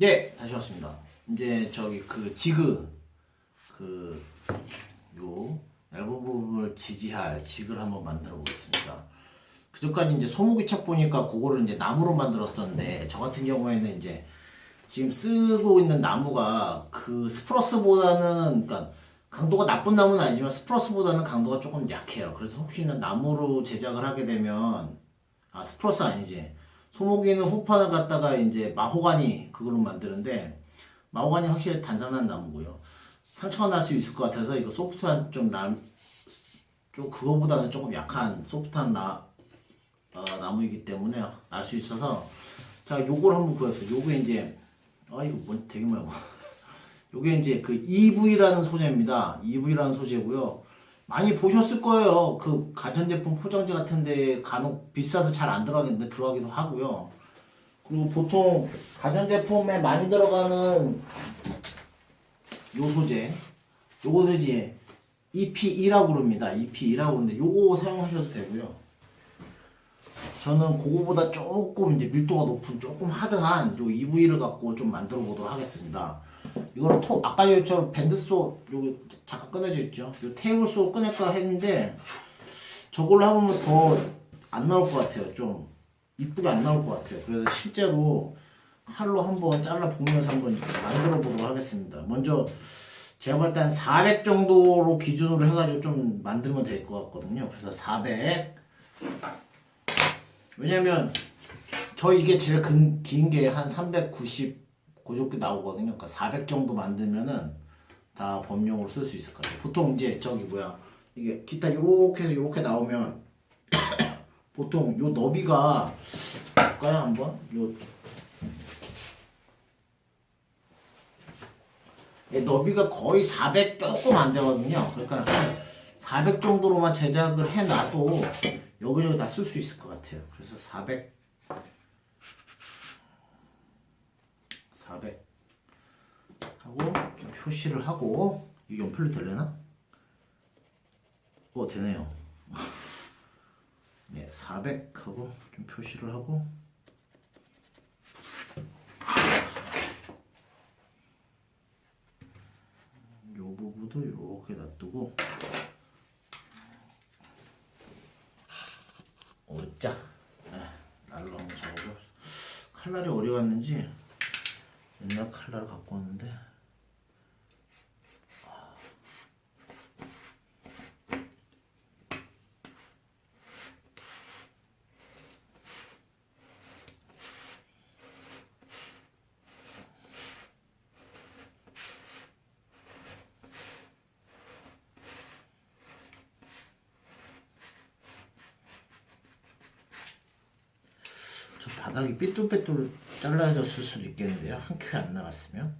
예, 다시 왔습니다. 이제 저기 그 지그 그요 얇은 부분을 지지할 지그를 한번 만들어 보겠습니다. 그전까지 이제 소무기 책 보니까 그거를 이제 나무로 만들었었는데 저 같은 경우에는 이제 지금 쓰고 있는 나무가 그 스프러스보다는 그러니까 강도가 나쁜 나무는 아니지만 스프러스보다는 강도가 조금 약해요. 그래서 혹시나 나무로 제작을 하게 되면 아 스프러스 아니지 소모기는 후판을 갖다가 이제 마호가니 그걸로 만드는데 마호가니 확실히 단단한 나무고요. 상처가 날 수 있을 것 같아서 이거 소프트한 좀 남, 좀 그거보다는 조금 약한 소프트한 나, 어, 나무이기 때문에 날 수 있어서 자 요걸 한번 구했어요. 요게 이제 아 이거 뭔 되게 봐. 요게 이제 그 EV라는 소재입니다. EV라는 소재고요. 많이 보셨을 거예요. 그 가전제품 포장지 같은 데 간혹 비싸서 잘 안 들어가겠는데 들어가기도 하고요. 그리고 보통 가전제품에 많이 들어가는 요 소재, 요거는 이제 EP2라고 그럽니다. EP2라고 그러는데 요거 사용하셔도 되고요. 저는 그거보다 조금 이제 밀도가 높은 조금 하드한 요 EV를 갖고 좀 만들어 보도록 하겠습니다. 이거는 토 아까 저 밴드 소 여기 잠깐 꺼내져 있죠. 요 테이블 소 꺼낼까 했는데 저걸로 하면 더 안 나올 것 같아요. 좀 이쁘게 안 나올 것 같아요. 그래서 실제로 칼로 한번 잘라 보면서 한번 만들어 보도록 하겠습니다. 먼저 제가 봤을 때 한 400 정도로 기준으로 해가지고 좀 만들면 될 것 같거든요. 그래서 400 왜냐면 저 이게 제일 긴 게 한 390 고정기 나오거든요. 그러니까 400 정도 만들면은 다 범용으로 쓸 수 있을 것 같아요. 보통 이제 저기 뭐야 이게 기타 요렇게 해서 요렇게 나오면 보통 요 너비가 볼까요 한번 요 예, 너비가 거의 400 조금 안 되거든요. 그러니까 한400 정도로만 제작을 해놔도 여기저기 다 쓸 수 있을 것 같아요. 그래서 400 400 하고 좀 표시를 하고 이게 연필로 되려나? 어 되네요. 네, 400 하고 좀 표시를 하고. 요 부분도 이렇게 놔두고. 오자. 날로 한번 잡아보 칼날이 어디 갔는지 옛날 칼날을 갖고 왔는데 저 바닥이 삐뚤빼뚤 잘라졌을 수도 있겠는데요. 한 큐에 안 나갔으면.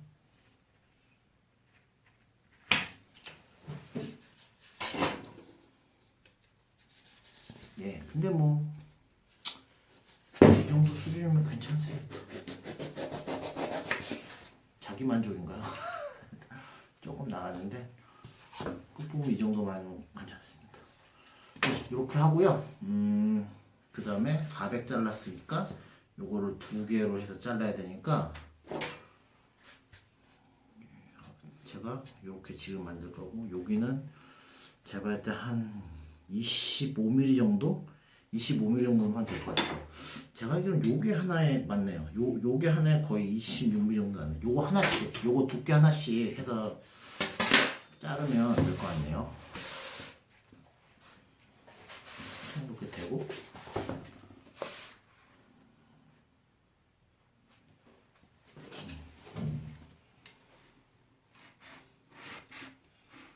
예, 근데 뭐, 이 정도 수준이면 괜찮습니다. 자기 만족인가요? 조금 나갔는데, 끝부분 이 정도만 괜찮습니다. 이렇게 하고요. 음, 그 다음에 400 잘랐으니까 요거를 두 개로 해서 잘라야 되니까 제가 이렇게 지금 만들 거고 여기는 제가 볼 때 한 25mm 정도 25mm 정도만 될 것 같아요. 제가 알기로는 요게 하나에 맞네요. 요 요게 하나에 거의 26mm 정도 나는. 요거 하나씩, 요거 두께 하나씩 해서 자르면 될 것 같네요. 이렇게 되고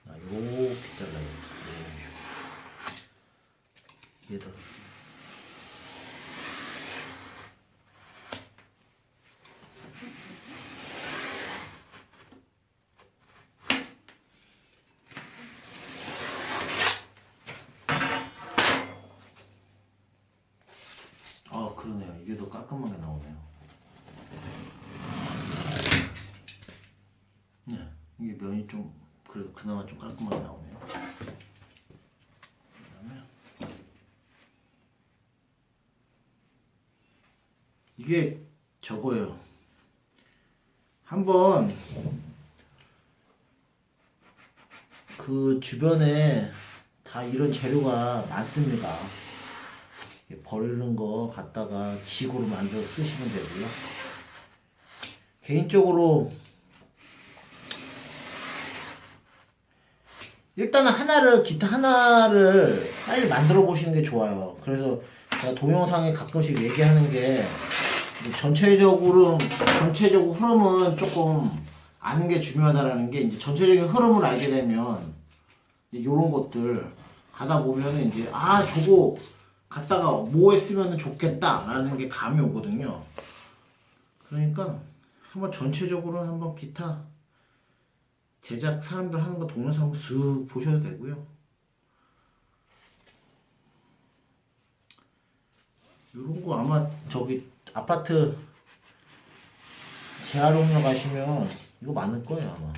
아, 요렇게 잘라야 돼. 더. 아, 그러네요. 이게 더 깔끔하게 나오네요. 네, 이게 면이 좀 그래도 그나마 좀 깔끔하게 나오네요. 그다음에 이게 저거예요. 한번 그 주변에 다 이런 재료가 많습니다. 버리는 거 갖다가 지구로 만들어 쓰시면 되고요. 개인적으로 일단은 하나를 기타 하나를 빨리 만들어 보시는 게 좋아요. 그래서 제가 동영상에 가끔씩 얘기하는 게 전체적으로 전체적으로 흐름은 조금 아는 게 중요하다라는 게 이제 전체적인 흐름을 알게 되면 이런 것들 가다 보면은 이제 아 저거 갖다가 뭐에 쓰면 좋겠다라는 게 감이 오거든요. 그러니까 한번 전체적으로 한번 기타 제작 사람들 하는 거 동영상 한번 쓱 보셔도 되고요. 이런 거 아마 저기 아파트 재활용로 가시면 이거 많을 거예요 아마.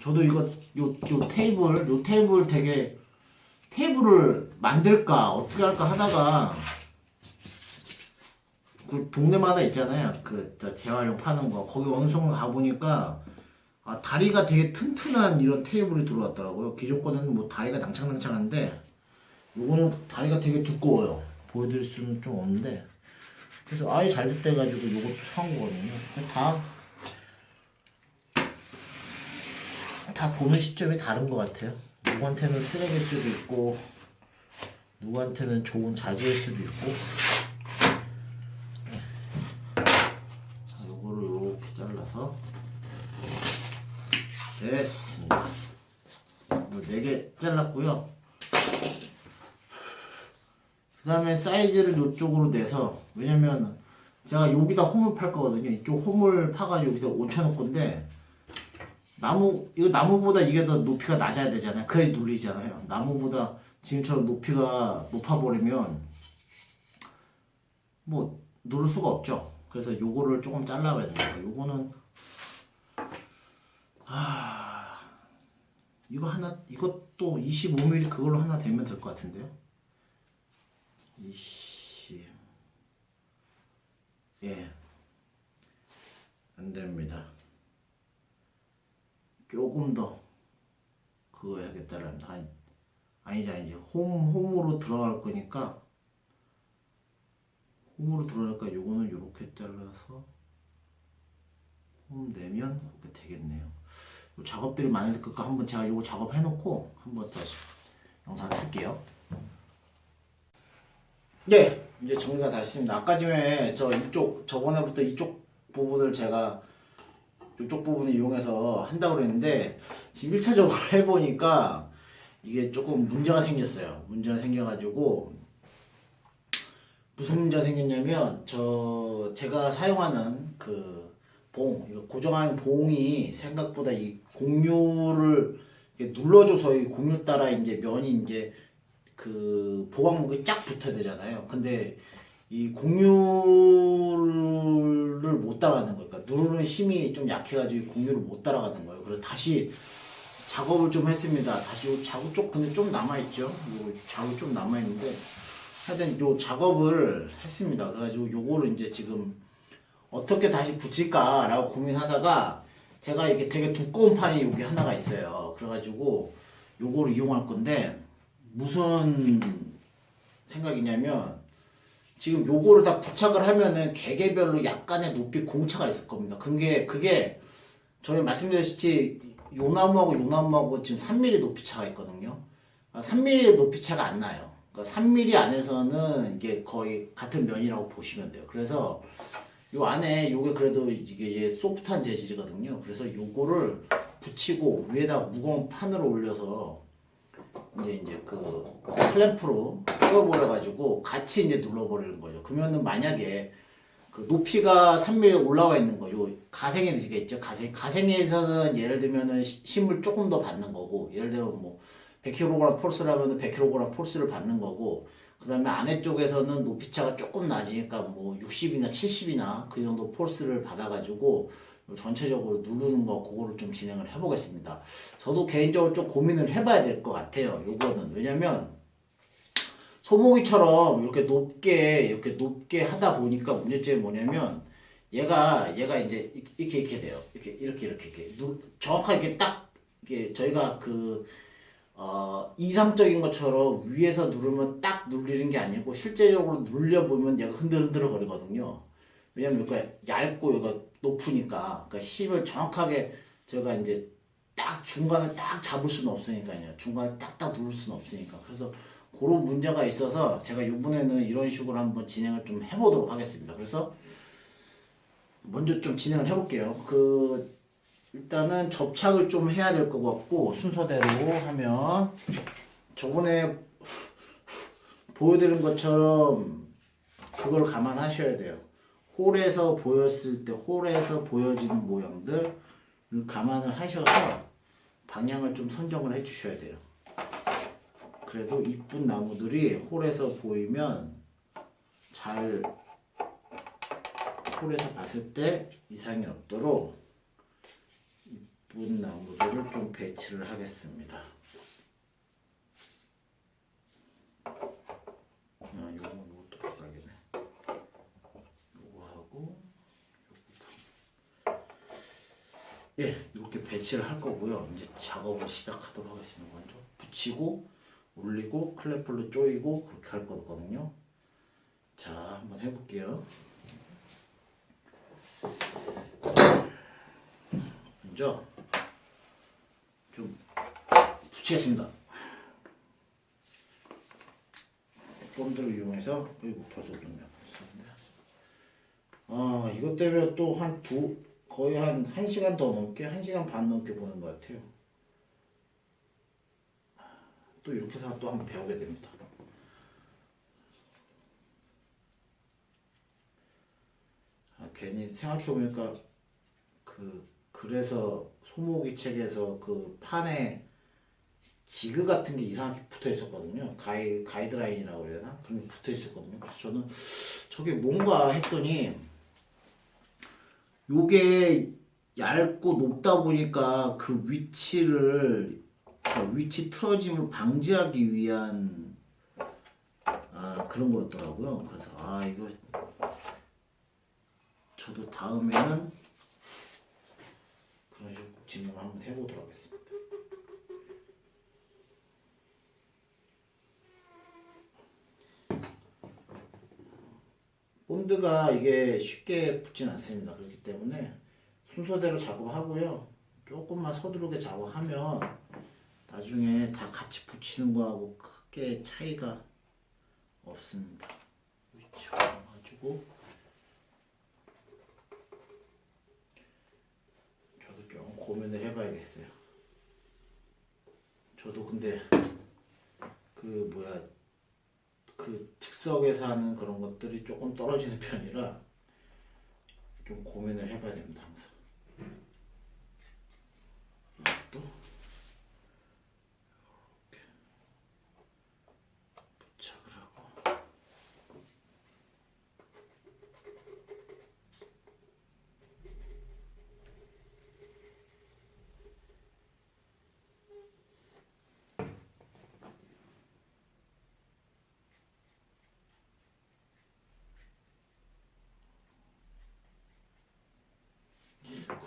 저도 이거 요, 요 테이블 요 테이블 되게 테이블을 만들까 어떻게 할까 하다가 그 동네마다 있잖아요. 그 저 재활용 파는 거. 거기 어느 순간 가 보니까 아 다리가 되게 튼튼한 이런 테이블이 들어왔더라고요. 기존 거는 뭐 다리가 낭창낭창한데 요거는 다리가 되게 두꺼워요. 보여드릴 수는 좀 없는데. 그래서 아예 잘 됐다 해가지고 요것도 사온 거거든요. 다 다 보는 시점이 다른 것 같아요. 누구한테는 쓰레기일 수도 있고, 누구한테는 좋은 자재일 수도 있고. 자, 요거를 이렇게 잘라서 됐습니다. 네개 잘랐고요. 그 다음에 사이즈를 이쪽으로 내서 왜냐면 제가 여기다 홈을 팔 거거든요. 이쪽 홈을 파가지고 여기다 얹혀놓을 건데 나무 이거 나무보다 이게 더 높이가 낮아야 되잖아요. 그래 눌리잖아요. 나무보다 지금처럼 높이가 높아 버리면 뭐 누를 수가 없죠. 그래서 요거를 조금 잘라봐야 됩니다. 요거는 아 이거 하나 이것도 25mm 그걸로 하나 되면 될 것 같은데요. 20 예. 안 됩니다. 조금 더 그거 해야겠잖아. 아니 아니지 아니지. 홈 홈으로 들어갈 거니까 홈으로 들어가니까 요거는 요렇게 잘라서 홈 내면 그렇게 되겠네요. 요 작업들이 많을 거니까 한번 제가 요거 작업해 놓고 한번 다시 영상 할게요. 네, 이제 정리가 다 됐습니다. 아까 전에 저 이쪽 저번에부터 이쪽 부분을 제가 이쪽 부분을 이용해서 한다고 그랬는데 지금 1차적으로 해보니까 이게 조금 문제가 생겼어요. 문제가 생겨가지고 무슨 문제가 생겼냐면 저 제가 사용하는 그 봉, 이거 고정하는 봉이 생각보다 이 공유를 눌러줘서 이 공유 따라 이제 면이 이제 그 보강목이 쫙 붙어야 되잖아요. 근데 이 공유를 못 따라가는 거예요. 그러니까 누르는 힘이 좀 약해가지고 공유를 못 따라가는 거예요. 그래서 다시 작업을 좀 했습니다. 다시 요 자구 쪽 근데 좀 남아있죠. 요 자구 좀 남아있는데 하여튼 요 작업을 했습니다. 그래가지고 요거를 이제 지금 어떻게 다시 붙일까라고 고민하다가 제가 이렇게 되게 두꺼운 판이 여기 하나가 있어요. 그래가지고 요거를 이용할 건데 무슨 생각이냐면 지금 요거를 다 부착을 하면은 개개별로 약간의 높이 공차가 있을 겁니다. 그게 그게 저희 말씀드렸듯이 요 나무하고 요 나무하고 지금 3mm 높이 차가 있거든요. 3mm 높이 차가 안 나요. 그러니까 3mm 안에서는 이게 거의 같은 면이라고 보시면 돼요. 그래서 요 안에 요게 그래도 이게 얘 소프트한 재질이거든요. 그래서 요거를 붙이고 위에다 무거운 판으로 올려서 이제 이제 그 클램프로 쪼여버려 가지고 같이 이제 눌러버리는 거죠. 그러면은 만약에 그 높이가 3mm 올라와 있는 거, 요 가생에 되겠죠. 가생 가생에서는 예를 들면은 시- 힘을 조금 더 받는 거고, 예를 들면 뭐 100kg 폴스라면 100kg 폴스를 받는 거고, 그 다음에 안에 쪽에서는 높이 차가 조금 낮으니까 뭐 60이나 70이나 그 정도 폴스를 받아가지고 전체적으로 누르는 거 그거를 좀 진행을 해보겠습니다. 저도 개인적으로 좀 고민을 해봐야 될 것 같아요. 요거는 왜냐면 소고기처럼 이렇게 높게 이렇게 높게 하다 보니까 문제점이 뭐냐면 얘가 얘가 이제 이렇게 이렇게 돼요. 이렇게 이렇게 이렇게 이렇게 누, 정확하게 이렇게 딱 이게 저희가 그 어, 이상적인 것처럼 위에서 누르면 딱 눌리는 게 아니고 실제적으로 눌려 보면 얘가 흔들흔들 거리거든요. 왜냐면 여기가 얇고 여기가 높으니까 그러니까 힘을 정확하게 제가 이제 딱 중간을 딱 잡을 수는 없으니까요. 중간을 딱딱 누를 수는 없으니까. 그래서 그런 문제가 있어서 제가 이번에는 이런 식으로 한번 진행을 좀 해보도록 하겠습니다. 그래서 먼저 좀 진행을 해볼게요. 그 일단은 접착을 좀 해야 될 것 같고 순서대로 하면 저번에 보여드린 것처럼 그걸 감안하셔야 돼요. 홀에서 보였을 때 홀에서 보여지는 모양들을 감안을 하셔서 방향을 좀 선정을 해 주셔야 돼요. 그래도 이쁜 나무들이 홀에서 보이면 잘 홀에서 봤을 때 이상이 없도록 이쁜 나무들을 좀 배치를 하겠습니다. 아, 요거 요것도 바꿔야겠네. 요거 하고 요거. 예, 이렇게 배치를 할 거고요. 이제 작업을 시작하도록 하겠습니다. 먼저 붙이고 올리고 클래플로 조이고 그렇게 할 거거든요. 자, 한번 해볼게요. 먼저 좀 붙이겠습니다. 폼들을 이용해서 그리고 벌써 올렸네요. 아 이것 때문에 또 한 두 거의 한 1시간 더 넘게 1시간 반 넘게 보는 것 같아요. 또 이렇게 해서 또 한번 배우게 됩니다. 아, 괜히 생각해 보니까 그 그래서 소모기 책에서 그 판에 지그 같은 게 이상하게 붙어 있었거든요. 가이 가이드라인이라고 해야 되나? 그런 게 붙어 있었거든요. 그래서 저는 저게 뭔가 했더니 요게 얇고 높다 보니까 그 위치를 그 위치 틀어짐을 방지하기 위한 아, 그런 거였더라고요. 그래서 아 이거 저도 다음에는 그런 식으로 진행을 한번 해보도록 하겠습니다. 본드가 이게 쉽게 붙진 않습니다. 그렇기 때문에 순서대로 작업하고요. 조금만 서두르게 작업하면 나중에 다 같이 붙이는 거하고 크게 차이가 없습니다. 가지고 저도 좀 고민을 해봐야겠어요. 저도 근데 그 뭐야 그 즉석에서 하는 그런 것들이 조금 떨어지는 편이라 좀 고민을 해봐야 됩니다 항상. 또 이렇게 부착을 하고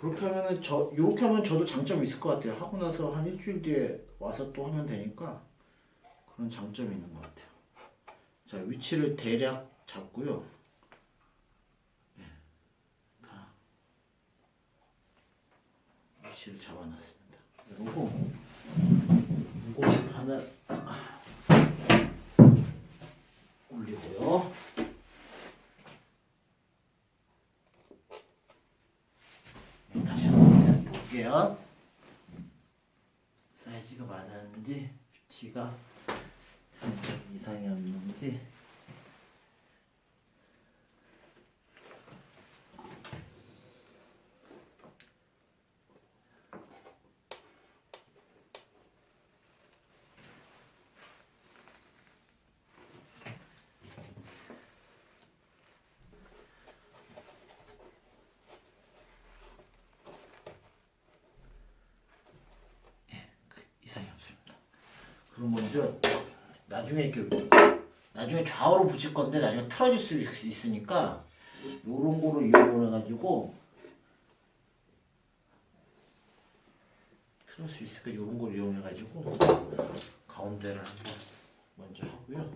그렇게 하면은 저 이렇게 하면 저도 장점이 있을 것 같아요. 하고 나서 한 일주일 뒤에 와서 또 하면 되니까 그런 장점이 있는 것 같아요. 자 위치를 대략 잡고요. 네, 다 위치를 잡아놨습니다. 그리고 이거 하나 올리고요. 다시 한번 볼게요. 사이즈가 맞았는지 위치가 이상이 없는지 그럼 먼저 나중에 이렇게 나중에 좌우로 붙일 건데 나중에 틀어질 수 있- 있으니까 요런 거를 이용을 해가지고 틀을 수 있을까 요런 걸 이용해 가지고 가운데를 한번 먼저 하고요.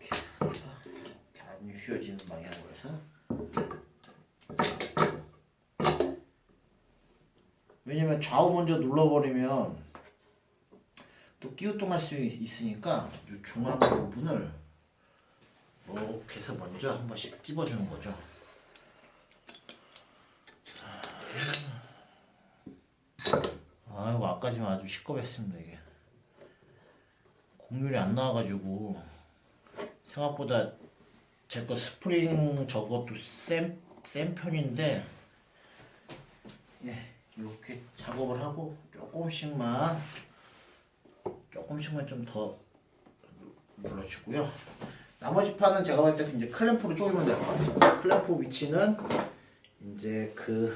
이렇게 해서 이렇게 안 휘어지는 방향으로 해서 왜냐면 좌우 먼저 눌러버리면 또 끼우뚱할 수 있- 있으니까 이 중앙 부분을 이렇게 해서 먼저 한 번씩 찝어주는 거죠. 아이고 아까지만 아주 시끄럽습니다 이게 곡률이 안 나와가지고 생각보다 제 거 스프링 저것도 센, 센 편인데 예 이렇게 작업을 하고 조금씩만 조금씩만 좀 더 눌러주고요. 나머지 판은 제가 봤을 때 이제 클램프로 쪼개면 될 것 같습니다. 클램프 위치는 이제 그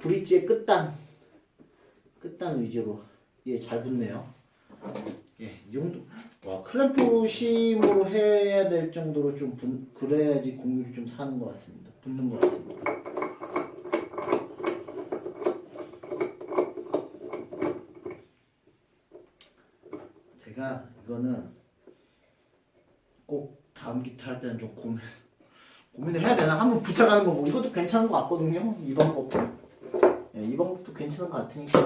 브릿지의 끝단 끝단 위주로 예 잘 붙네요. 예, 이 정도 와 클램프 심으로 해야 될 정도로 좀 분, 그래야지 공률이 좀 사는 것 같습니다. 붙는 것 같습니다. 제가 이거는 꼭 다음 기타 할 때는 좀 고민 고민을 해야 되나? 한번 부탁하는 거고 이것도 괜찮은 것 같거든요 이 방법도. 예, 이 방법도 괜찮은 것 같으니까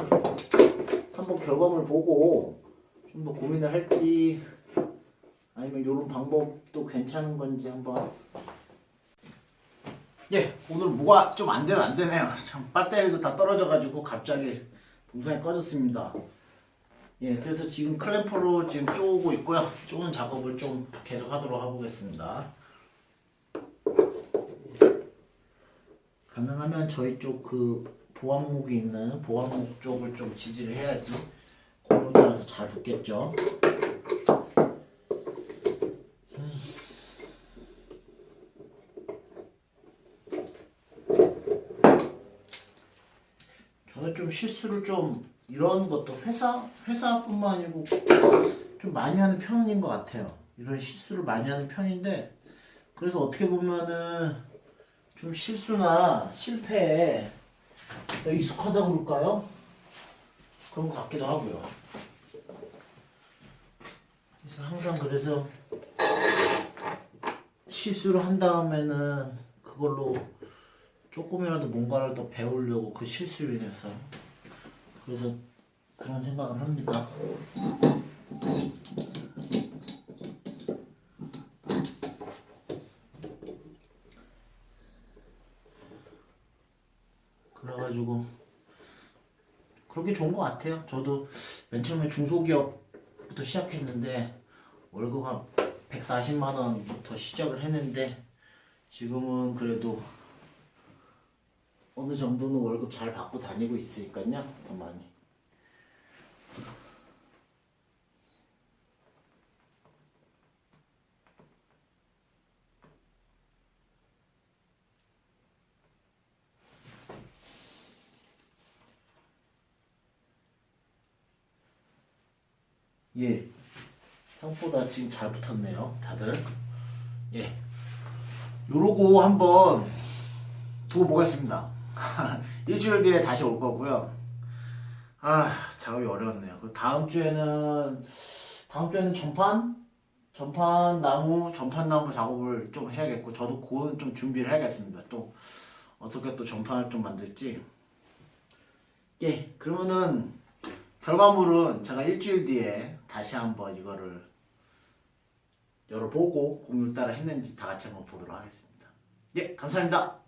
한번 결과물 보고 좀 더 고민을 할지 아니면 이런 방법도 괜찮은 건지 한번. 예 오늘 뭐가 좀 안 되는 안 되네요. 참 배터리도 다 떨어져가지고 갑자기 동상이 꺼졌습니다 예, 그래서 지금 클램프로 지금 쪼고 있고요. 쪼는 작업을 좀 계속 하도록 해보겠습니다. 가능하면 저희 쪽 그 보안목이 있는 보안목 쪽을 좀 지지를 해야지 공을 따라서 잘 붙겠죠. 음. 저는 좀 실수를 좀 이런 것도 회사 회사뿐만 아니고 좀 많이 하는 편인 것 같아요. 이런 실수를 많이 하는 편인데 그래서 어떻게 보면은 좀 실수나 실패에 더 익숙하다고 그럴까요? 그런 것 같기도 하고요. 그래서 항상 그래서 실수를 한 다음에는 그걸로 조금이라도 뭔가를 더 배우려고 그 실수로 인해서 그래서 그런 생각을 합니다. 그래가지고 그런 게 좋은 것 같아요. 저도 맨 처음에 중소기업부터 시작했는데 월급 한 140만 원부터 시작을 했는데 지금은 그래도 어느 정도는 월급 잘 받고 다니고 있으니까요. 더 많이. 예. 생각보다 지금 잘 붙었네요. 다들. 예. 요러고 한번 두고 보겠습니다. 일주일 뒤에 다시 올 거고요. 아 작업이 어려웠네요. 그 다음 주에는 다음 주에는 전판 전판 나무 전판 나무 작업을 좀 해야겠고 저도 그건 좀 준비를 해야겠습니다. 또 어떻게 또 전판을 좀 만들지. 예 그러면은 결과물은 제가 일주일 뒤에 다시 한번 이거를 열어보고 공유 따라 했는지 다 같이 한번 보도록 하겠습니다. 예 감사합니다.